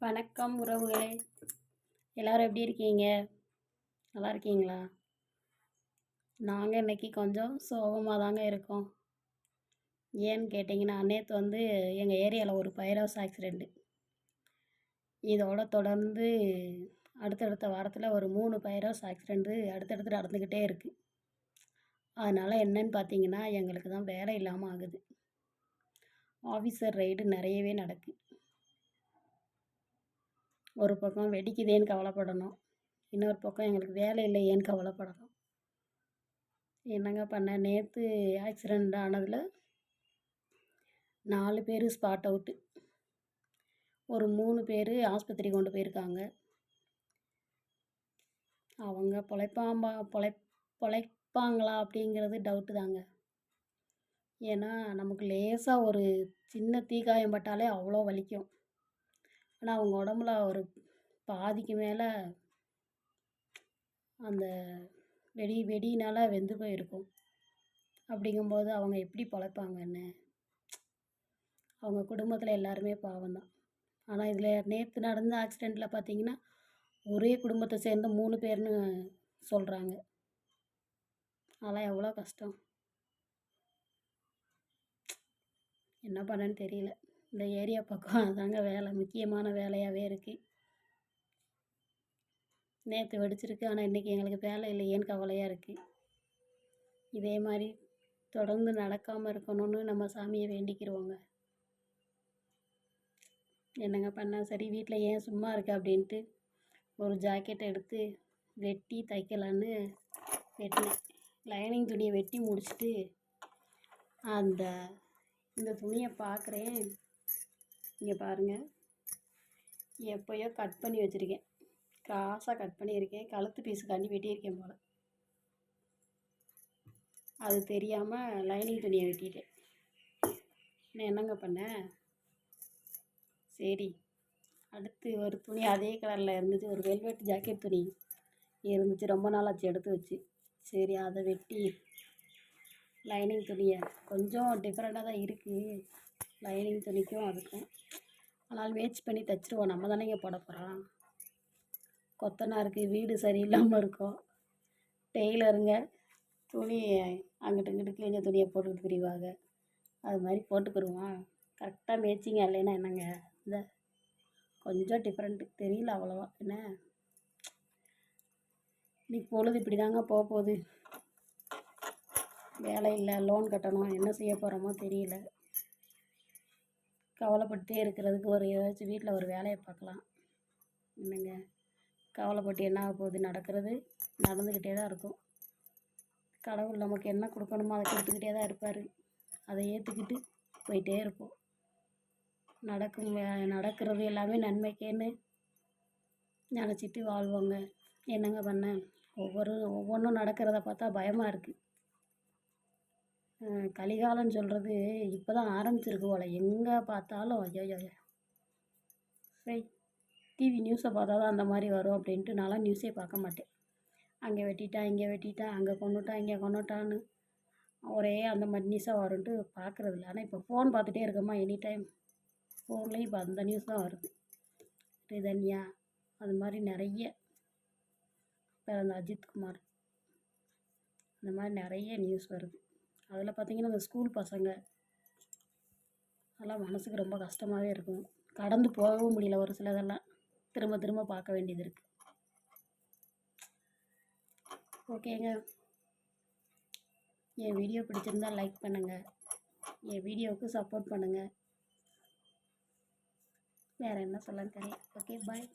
வணக்கம் உறவுகளே. எல்லோரும் எப்படி இருக்கீங்க? நல்லா இருக்கீங்களா? நாங்கள் இன்றைக்கி கொஞ்சம் சோகமாக தாங்க இருக்கோம். ஏன்னு கேட்டிங்கன்னா நேற்று வந்து எங்கள் ஏரியாவில் ஒரு பைரவஸ் ஆக்சிடெண்ட்டு இதோட தொடர்ந்து அடுத்தடுத்த வாரத்தில் ஒரு மூணு பைரவஸ் ஆக்சிடெண்ட்டு அடுத்தடுத்து நடந்துக்கிட்டே இருக்குது அதனால் என்னன்னு பார்த்தீங்கன்னா எங்களுக்கு தான் வேலை இல்லாமல் ஆகுது. ஆஃபீஸர் ரைடு நிறையவே நடக்குது ஒரு பக்கம் வெடிக்குதேன்னு கவலைப்படணும். இன்னொரு பக்கம் எங்களுக்கு வேலை இல்லையேன்னு கவலைப்படணும். என்னங்க பண்ண? நேற்று ஆக்சிடெண்ட் ஆனதில் நாலு பேர் ஸ்பாட் அவுட்டு ஒரு மூணு பேர் ஆஸ்பத்திரி கொண்டு போயிருக்காங்க. அவங்க பொழைப்பாம்பா பொழை பொழைப்பாங்களா அப்படிங்கிறது டவுட்டு தாங்க. ஏன்னா நமக்கு லேசாக ஒரு சின்ன தீக்காயம் பட்டாலே அவ்வளோ வலிக்கும். ஆனால் அவங்க உடம்புல ஒரு பாதிக்கு மேலே அந்த வெடி வெடியினால் வெந்து போயிருக்கும். அப்படிங்கும்போது அவங்க எப்படி பிழைப்பாங்கன்னு அவங்க குடும்பத்தில் எல்லாருமே பாவம் தான். ஆனால் இதில் நேற்று நடந்த ஆக்சிடெண்ட்டில் பார்த்தீங்கன்னா ஒரே குடும்பத்தை சேர்ந்த மூணு பேர்னு சொல்கிறாங்க அதெல்லாம் எவ்வளோ கஷ்டம். என்ன பண்ணேன்னு தெரியல. இந்த ஏரியா பக்கம் அதாங்க வேலை முக்கியமான வேலையாகவே இருக்குது நேற்று வெடிச்சிருக்கு ஆனால் இன்றைக்கி எங்களுக்கு வேலை இல்லையேன்னு கவலையாக இருக்குது இதே மாதிரி தொடர்ந்து நடக்காமல் இருக்கணும்னு நம்ம சாமியை வேண்டிக்கிடுவோங்க என்னங்க பண்ண சரி வீட்டில் ஏன் சும்மா இருக்கு அப்படின்ட்டு ஒரு ஜாக்கெட்டை எடுத்து வெட்டி தைக்கலான்னு வெட்டினேன். லைனிங் துணியை வெட்டி முடிச்சுட்டு அந்த இந்த துணியை பார்க்குறேன். இங்கே பாருங்கள் எப்போயோ கட் பண்ணி வச்சுருக்கேன். கிராஸாக கட் பண்ணியிருக்கேன். கழுத்து பீஸுக்காண்டி வெட்டியிருக்கேன் போல். அது தெரியாமல் லைனிங் துணியை வெட்டிட்டேன். நான் என்னங்க பண்ணேன் சரி. அடுத்து ஒரு துணி அதே கலரில் இருந்துச்சு. ஒரு வெல்வெட் ஜாக்கெட் துணி இருந்துச்சு. ரொம்ப நாள் ஆச்சு எடுத்து வச்சு. சரி அதை வெட்டி லைனிங் துணியை. கொஞ்சம் டிஃப்ரெண்ட்டாக தான் இருக்குது லைனிங் துணிக்கும் அதுக்கும். ஆனால் மேட்ச் பண்ணி தைச்சிருவோம். நம்ம தானேங்க போட போகிறோம் கொத்தனாருக்கு வீடு சரியில்லாமல் இருக்கும். டெய்லருங்க துணி அங்கிட்டு இங்கிட்டு கிழிஞ்ச துணியை போட்டுக்கிட்டு திரிவாங்க அது மாதிரி போட்டுக்கிடுவோம் கரெக்டாக மேய்ச்சிங்க இல்லைன்னா என்னங்க? இந்த கொஞ்சம் டிஃப்ரெண்ட்டு தெரியல அவ்வளோவா. என்ன? நீ பொழுது இப்படி தாங்க போக போகுது வேலை இல்லை லோன் கட்டணும். என்ன செய்ய போகிறோமோ தெரியல. கவலைப்பட்டே இருக்கிறதுக்கு ஒரு ஏதாச்சும் வீட்டில் ஒரு வேலையை பார்க்கலாம். என்னங்க? கவலைப்பட்டு என்ன ஆக போகுது? நடக்கிறது நடந்துக்கிட்டே தான் இருக்கும். கடவுள் நமக்கு என்ன கொடுக்கணுமோ அதை கொடுத்துக்கிட்டே தான் இருப்பார். அதை ஏற்றுக்கிட்டு போயிட்டே இருப்போம். நடக்கும் நடக்கிறது எல்லாமே நன்மைக்கேன்னு நினச்சிட்டு வாழ்வோங்க. என்னங்க பண்ண? ஒவ்வொரு ஒவ்வொன்றும் நடக்கிறத பார்த்தா பயமாக இருக்குது கலிகாலம்னு சொல்கிறது இப்போ தான் ஆரம்பிச்சிருக்கு போல். எங்கே பார்த்தாலும் ஐயோ சரி டிவி நியூஸை பார்த்தா தான் அந்த மாதிரி வரும் அப்படின்ட்டு நான்லாம் நியூஸே பார்க்க மாட்டேன். அங்கே வெட்டிட்டான் இங்கே வெட்டிட்டான் அங்கே கொண்டுட்டான் இங்கே கொண்டுட்டான்னு ஒரே அந்த மாதிரி நியூஸாக வரும்ன்ட்டு பார்க்குறதில்ல ஆனால் இப்போ ஃபோன் பார்த்துட்டே இருக்கோமா? எனி டைம் ஃபோன்லேயும் இப்போ அந்த நியூஸ் தான் வருது. ரிதன்யா அது மாதிரி நிறைய இப்போ அந்த அஜித்குமார் அந்த மாதிரி நிறைய நியூஸ் வருது. அதில் பார்த்திங்கன்னா இந்த ஸ்கூல் பசங்க அதெல்லாம் மனதுக்கு ரொம்ப கஷ்டமாகவே இருக்கும். கடந்து போகவும் முடியல ஒரு சிலதெல்லாம். திரும்ப திரும்ப பார்க்க வேண்டியது இருக்குது ஓகேங்க. என் வீடியோ பிடிச்சிருந்தா லைக் பண்ணுங்கள் என் வீடியோவுக்கு சப்போர்ட் பண்ணுங்கள் வேறு என்ன சொல்லன்னு தெரியல. Okay bye.